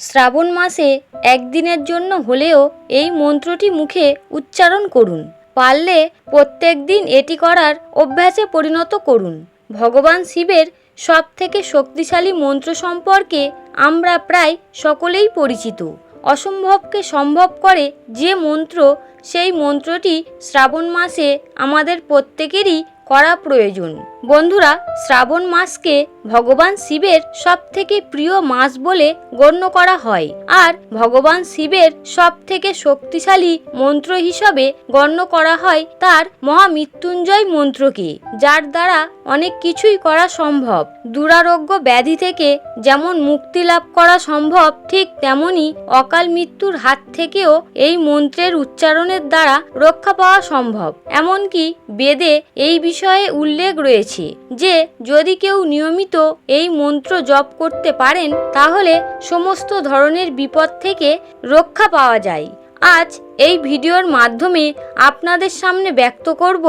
শ্রাবণ মাসে একদিনের জন্য হলেও এই মন্ত্রটি মুখে উচ্চারণ করুন। পারলে প্রত্যেক দিন এটি করার অভ্যাসে পরিণত করুন। ভগবান শিবের সব থেকে শক্তিশালী মন্ত্র সম্পর্কে আমরা প্রায় সকলেই পরিচিত। অসম্ভবকে সম্ভব করে যে মন্ত্র, সেই মন্ত্রটি শ্রাবণ মাসে আমাদের প্রত্যেকেরই করা প্রয়োজন। বন্ধুরা, শ্রাবণ মাসকে ভগবান শিবের সব থেকে প্রিয় মাস বলে গণ্য করা হয়। আর ভগবান শিবের সব থেকে শক্তিশালী মন্ত্র হিসাবে গণ্য করা হয় তার মহামৃত্যুঞ্জয় মন্ত্রকে, যার দ্বারা অনেক কিছুই করা সম্ভব। দুরারোগ্য ব্যাধি থেকে যেমন মুক্তি লাভ করা সম্ভব, ঠিক তেমনি অকাল মৃত্যুর হাত থেকেও এই মন্ত্রের উচ্চারণের দ্বারা রক্ষা পাওয়া সম্ভব। এমনকি বেদে এই বিষয়ে উল্লেখ রয়েছে। যে, যদি কেউ নিয়মিত এই মন্ত্র জপ করতে পারেন, তাহলে সমস্ত ধরনের বিপদ থেকে রক্ষা পাওয়া যায়। আজ এই ভিডিওর মাধ্যমে আপনাদের সামনে ব্যক্ত করব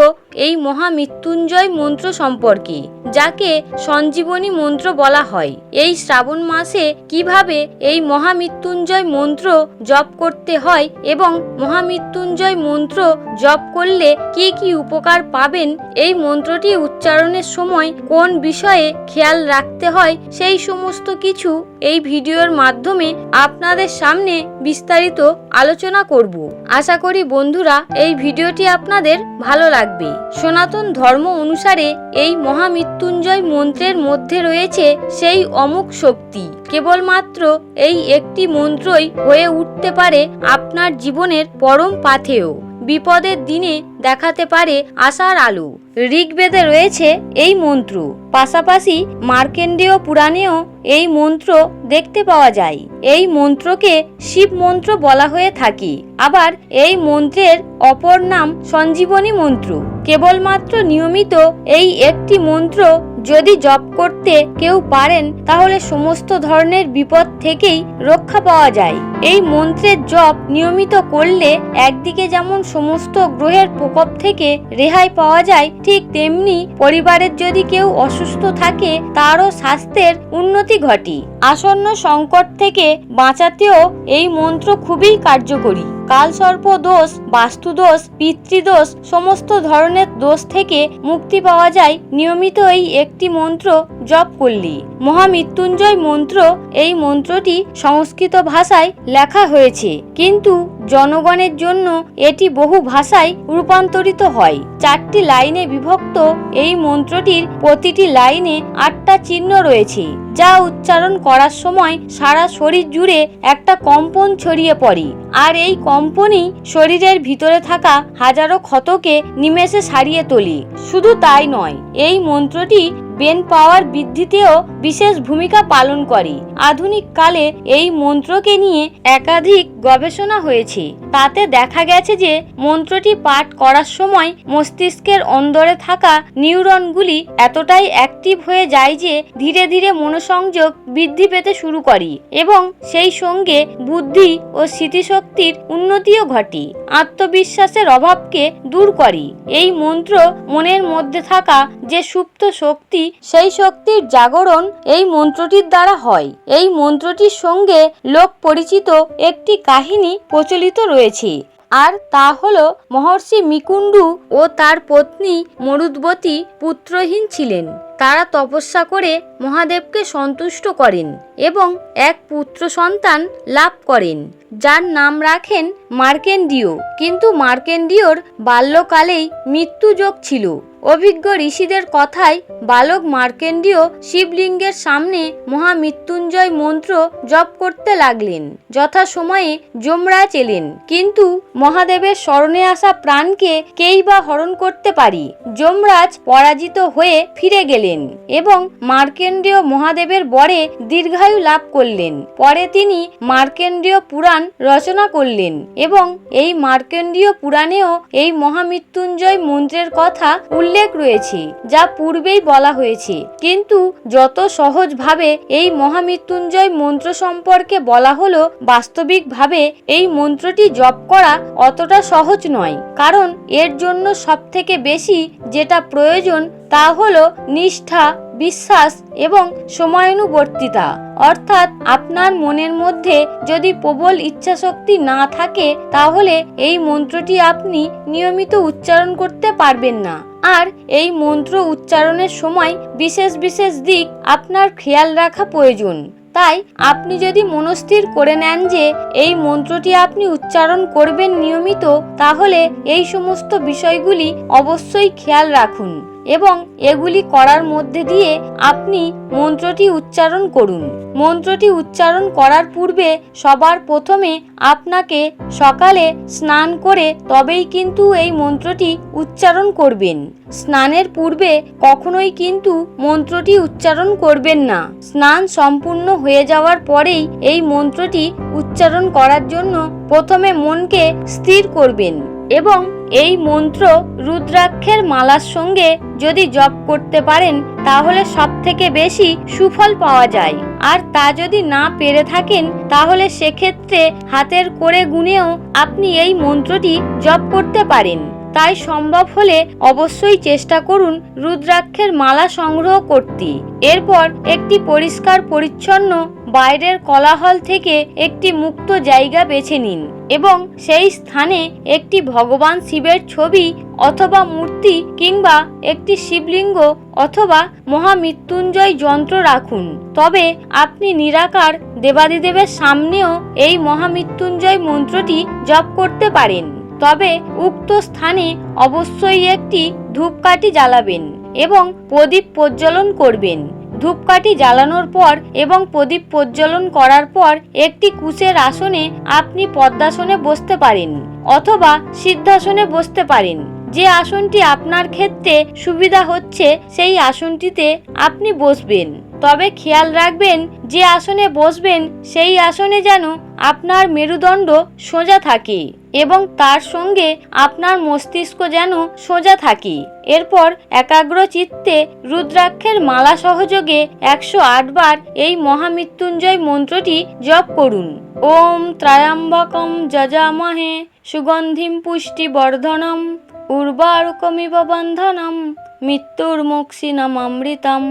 এই মহামৃত্যুঞ্জয় মন্ত্র সম্পর্কে, যাকে সঞ্জীবনী মন্ত্র বলা হয়। এই শ্রাবণ মাসে কীভাবে এই মহামৃত্যুঞ্জয় মন্ত্র জপ করতে হয় এবং মহামৃত্যুঞ্জয় মন্ত্র জপ করলে কি কি উপকার পাবেন, এই মন্ত্রটি উচ্চারণের সময় কোন বিষয়ে খেয়াল রাখতে হয়, সেই সমস্ত কিছু এই ভিডিওর মাধ্যমে আপনাদের সামনে বিস্তারিত আলোচনা করব। আশা করি বন্ধুরা, এই ভিডিওটি আপনাদের ভালো লাগবে। সনাতন ধর্ম অনুসারে এই মহামৃত্যুঞ্জয় মন্ত্রের মধ্যে রয়েছে সেই অমুক শক্তি। কেবলমাত্র এই একটি মন্ত্রই হয়ে উঠতে পারে আপনার জীবনের পরম পাথেয়। বিপদের দিনে দেখাতে পারে আশার আলো। ঋগ্বেদে রয়েছে এই মন্ত্র। পাশাপাশি মার্কেন্ডেয় পুরাণেও এই মন্ত্র দেখতে পাওয়া যায়। এই মন্ত্রকে শিব মন্ত্র বলা হয়ে থাকে। আবার এই মন্ত্রের অপর নাম সঞ্জীবনী মন্ত্র। কেবলমাত্র নিয়মিত এই একটি মন্ত্র যদি জপ করতে কেউ পারেন, তাহলে সমস্ত ধরনের বিপদ থেকেই রক্ষা পাওয়া যায়। এই মন্ত্রের জপ নিয়মিত করলে একদিকে যেমন সমস্ত গ্রহের প্রকোপ থেকে রেহাই পাওয়া যায়, ঠিক তেমনি পরিবারের যদি কেউ অসুস্থ থাকে, তারও স্বাস্থ্যের উন্নতি ঘটে। আসন্ন সংকট থেকে বাঁচাতেও এই মন্ত্র খুবই কার্যকরী। কালসর্প দোষ বাস্তুদোষ, পিতৃদোষ সমস্ত ধরনের দোষ থেকে মুক্তি পাওয়া যায়। নিয়মিত এই একটি মন্ত্র জপ করলি। মহামৃত্যুঞ্জয় মন্ত্র এই মন্ত্রটি সংস্কৃত ভাষায় লেখা হয়েছে। কিন্তু জনগণের জন্য এটি বহু ভাষায় রূপান্তরিত হয়। চারটি লাইনে বিভক্ত এই মন্ত্রটির প্রতিটি লাইনে আটটা চিহ্ন রয়েছে, যা উচ্চারণ করার সময় সারা শরীর জুড়ে একটা কম্পন ছড়িয়ে পড়ে। আর এই কম্পনই শরীরের ভিতরে থাকা হাজারো ক্ষতকে নিমেষে সারিয়ে তোলে। শুধু তাই নয়, এই মন্ত্রটি ব্রেন পাওয়ার বৃদ্ধিতেও বিশেষ ভূমিকা পালন করে। আধুনিক কালে এই মন্ত্রকে নিয়ে একাধিক গবেষণা হয়েছে। তাতে দেখা গেছে যে মন্ত্রটি পাঠ করার সময় মস্তিষ্কের অন্দরে থাকা নিউরনগুলি এতটাই অ্যাক্টিভ হয়ে যায় যে ধীরে ধীরে মনোসংযোগ বৃদ্ধি পেতে শুরু করে এবং সেই সঙ্গে বুদ্ধি ও স্মৃতিশক্তির উন্নতিও ঘটে। আত্মবিশ্বাসের অভাবকে দূর করে। এই মন্ত্র মনের মধ্যে থাকা যে সুপ্ত শক্তি সেই শক্তির জাগরণ এই মন্ত্রটির দ্বারা হয়। এই মন্ত্রটির সঙ্গে লোক পরিচিত একটি কাহিনী প্রচলিত রয়েছে। আর তা হলো, মহর্ষি মিকুণ্ডু ও তার পত্নী মরুদ্বতী পুত্রহীন ছিলেন। তারা তপস্যা করে মহাদেবকে সন্তুষ্ট করেন এবং এক পুত্র সন্তান লাভ করেন, যার নাম রাখেন মার্কেন্ডীয় কিন্তু মার্কেন্ডীয়র বাল্যকালেই মৃত্যুযোগ ছিল। অভিজ্ঞ ঋষিদের কথায় বালক মার্কেন্ডীয় শিবলিঙ্গের সামনে মহামৃত্যুঞ্জয় মন্ত্র জপ করতে লাগলেন। যথাসময়ে যমরাজ এলেন। কিন্তু মহাদেবের স্মরণে আসা প্রাণকে কেই বা হরণ করতে পারি? যমরাজ পরাজিত হয়ে ফিরে গেলেন এবং মার্কেন্ডীয় মহাদেবের বরে দীর্ঘায়ু লাভ করলেন। পরে তিনি মার্কেন্ডীয় পুরাণ রচনা করলেন। এবং এই মার্কেন্ডীয় পুরাণেও এই মহামৃত্যুঞ্জয় মন্ত্রের কথা উল্লেখ রয়েছে, যা পূর্বেই বলা হয়েছে। কিন্তু যত সহজভাবে এই মহামৃত্যুঞ্জয় মন্ত্র সম্পর্কে বলা হলো, বাস্তবিকভাবে এই মন্ত্রটি জপ করা অতটা সহজ নয়। কারণ এর জন্য সবথেকে বেশি যেটা প্রয়োজন তা হলো নিষ্ঠা, বিশ্বাস এবং সময়ানুবর্তিতা। অর্থাৎ আপনার মনের মধ্যে যদি প্রবল ইচ্ছাশক্তি না থাকে, তাহলে এই মন্ত্রটি আপনি নিয়মিত উচ্চারণ করতে পারবেন না। আর এই মন্ত্র উচ্চারণের সময় বিশেষ বিশেষ দিক আপনার খেয়াল রাখা প্রয়োজন। তাই আপনি যদি মনস্থির করে নেন যে এই মন্ত্রটি আপনি উচ্চারণ করবেন নিয়মিত, তাহলে এই সমস্ত বিষয়গুলি অবশ্যই খেয়াল রাখুন। এবং এগুলি করার মধ্যে দিয়ে আপনি মন্ত্রটি উচ্চারণ করুন। মন্ত্রটি উচ্চারণ করার পূর্বে সবার প্রথমে আপনাকে সকালে স্নান করে তবেই কিন্তু এই মন্ত্রটি উচ্চারণ করবেন। স্নানের পূর্বে কখনোই কিন্তু মন্ত্রটি উচ্চারণ করবেন না। স্নান সম্পূর্ণ হয়ে যাওয়ার পরেই এই মন্ত্রটি উচ্চারণ করার জন্য প্রথমে মনকে স্থির করবেন এবং এই মন্ত্র রুদ্রাক্ষের মালার সঙ্গে যদি জপ করতে পারেন, তাহলে সব থেকে বেশি সুফল পাওয়া যায়। আর তা যদি না পেরে থাকেন, তাহলে সেক্ষেত্রে হাতের করে গুনেও আপনি এই মন্ত্রটি জপ করতে পারেন। তাই সম্ভব হলে অবশ্যই চেষ্টা করুন রুদ্রাক্ষের মালা সংগ্রহ করতে। এরপর একটি পরিষ্কার পরিচ্ছন্ন বাইরের কলাহল থেকে একটি মুক্ত জায়গা বেছে নিন এবং সেই স্থানে একটি ভগবান শিবের ছবি অথবা মূর্তি কিংবা একটি শিবলিঙ্গ অথবা মহামৃত্যুঞ্জয় যন্ত্র রাখুন। তবে আপনি নিরাকার দেবাদিদেবের সামনেও এই মহামৃত্যুঞ্জয় মন্ত্রটি জপ করতে পারেন। তবে উক্ত স্থানে অবশ্যই একটি ধূপকাঠি জ্বালাবেন এবং প্রদীপ প্রজ্বলন করবেন। ধূপকাঠি জ্বালানোর পর এবং প্রদীপ প্রজ্বলন করার পর একটি কুশের আসনে আপনি পদ্মাসনে বসতে পারেন অথবা সিদ্ধাসনে বসতে পারেন। যে আসনটি আপনার ক্ষেত্রে সুবিধা হচ্ছে সেই আসনটিতে আপনি বসবেন। তবে খেয়াল রাখবেন যে আসনে বসবেন সেই আসনে যেন আপনার মেরুদণ্ড সোজা থাকে এবং তার সঙ্গে আপনার মস্তিষ্ক যেন সোজা থাকে। এরপর একাগ্র চিত্তে রুদ্রাক্ষের মালা সহযোগে একশো বার এই মহামৃত্যুঞ্জয় মন্ত্রটি জপ করুন। ওম ত্রায়াম্বকম যজামহে সুগন্ধিম পুষ্টি বর্ধনম উর্বারুকমিব বন্ধনম মৃত্যুর অমৃতম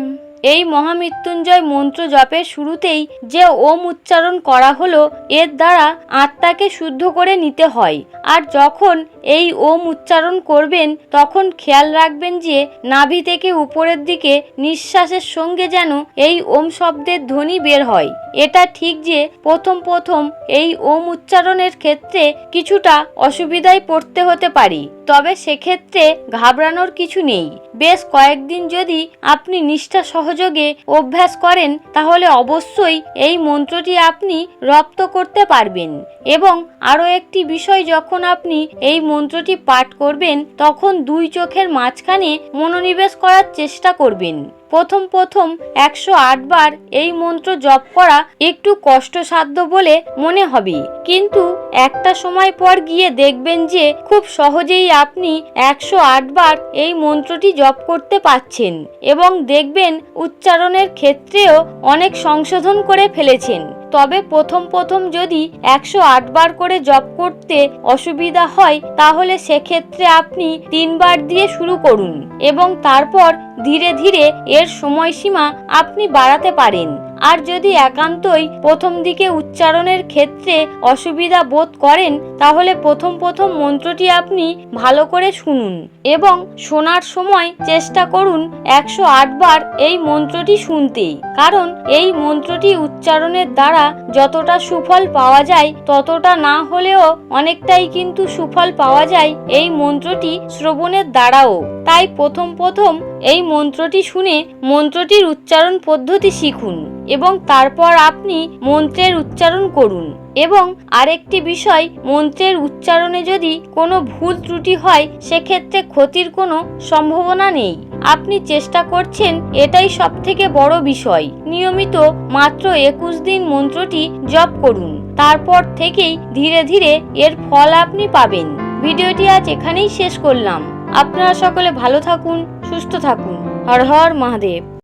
এই মহামৃত্যুঞ্জয় মন্ত্র জপের শুরুতেই যে ওম উচ্চারণ করা হলো, এর দ্বারা আত্মাকে শুদ্ধ করে নিতে হয়। আর যখন এই ওম উচ্চারণ করবেন, তখন খেয়াল রাখবেন যে নাভি থেকে উপরের দিকে নিঃশ্বাসের সঙ্গে যেন এই ওম শব্দের ধ্বনি বের হয়। এটা ঠিক যে প্রথম প্রথম এই ওম উচ্চারণের ক্ষেত্রে কিছুটা অসুবিধায় পড়তে হতে পারি, তবে সেক্ষেত্রে ঘাবড়ানোর কিছু নেই। বেশ কয়েকদিন যদি আপনি নিষ্ঠা সহযোগে অভ্যাস করেন, তাহলে অবশ্যই এই মন্ত্রটি আপনি রপ্ত করতে পারবেন। এবং আরও একটি বিষয়, যখন আপনি এই মন্ত্রটি পাঠ করবেন, তখন দুই চোখের মাঝখানে মনোনিবেশ করার চেষ্টা করবেন। প্রথম প্রথম একশো বার এই মন্ত্র জপ করা একটু কষ্টসাধ্য বলে মনে হবে। কিন্তু একটা সময় পর গিয়ে দেখবেন যে খুব সহজেই আপনি একশো আট বার এই মন্ত্রটি জপ করতে পাচ্ছেন এবং দেখবেন উচ্চারণের ক্ষেত্রেও অনেক সংশোধন করে ফেলেছেন। তবে প্রথম প্রথম যদি একশো বার করে জপ করতে অসুবিধা হয়, তাহলে সেক্ষেত্রে আপনি তিনবার দিয়ে শুরু করুন এবং তারপর ধীরে ধীরে এর সময়সীমা আপনি বাড়াতে পারেন। আর যদি একান্তই প্রথম দিকে উচ্চারণের ক্ষেত্রে অসুবিধা বোধ করেন, তাহলে প্রথম প্রথম মন্ত্রটি আপনি ভালো করে শুনুন এবং শোনার সময় চেষ্টা করুন একশো আট বার এই মন্ত্রটি শুনতে কারণ এই মন্ত্রটি উচ্চারণের দ্বারা যতটা সুফল পাওয়া যায়, ততটা না হলেও অনেকটাই কিন্তু সুফল পাওয়া যায় এই মন্ত্রটি শ্রবণের দ্বারাও। তাই প্রথম প্রথম এই মন্ত্রটি শুনে মন্ত্রটির উচ্চারণ পদ্ধতি শিখুন এবং তারপর আপনি মন্ত্রের উচ্চারণ করুন এবং আরেকটি বিষয়, মন্ত্রের উচ্চারণে যদি কোনো ভুল ত্রুটি হয়, সেক্ষেত্রে ক্ষতির কোনো সম্ভাবনা নেই। আপনি চেষ্টা করছেন, এটাই সব থেকে বড় বিষয়। নিয়মিত মাত্র একুশ দিন মন্ত্রটি জপ করুন। তারপর থেকেই ধীরে ধীরে এর ফল আপনি পাবেন। ভিডিওটি আজ এখানেই শেষ করলাম। আপনারা সকলে ভালো থাকুন। সুস্থ থাকুন। হর হর মহাদেব।